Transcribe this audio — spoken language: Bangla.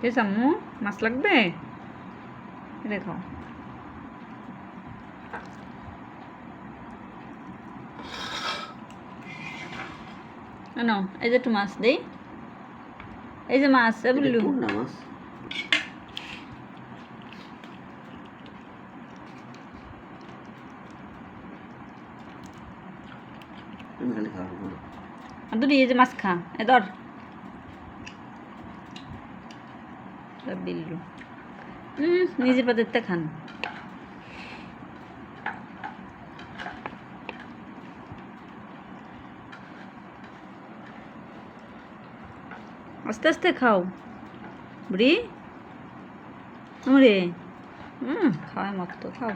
কে সাম্মু মাছ লাগবে? দেখো। নাও এই যে একটু মাছ দেই। এই যে মাছ বুল্লু। মাছ। দুটি এই যে মাছ খা। এ ধর। বিল্লু নিজের পাতেরটা খান। আস্তে আস্তে খাও। বুড়ি। ওরে হুম খাওয়ার মতো, খাও।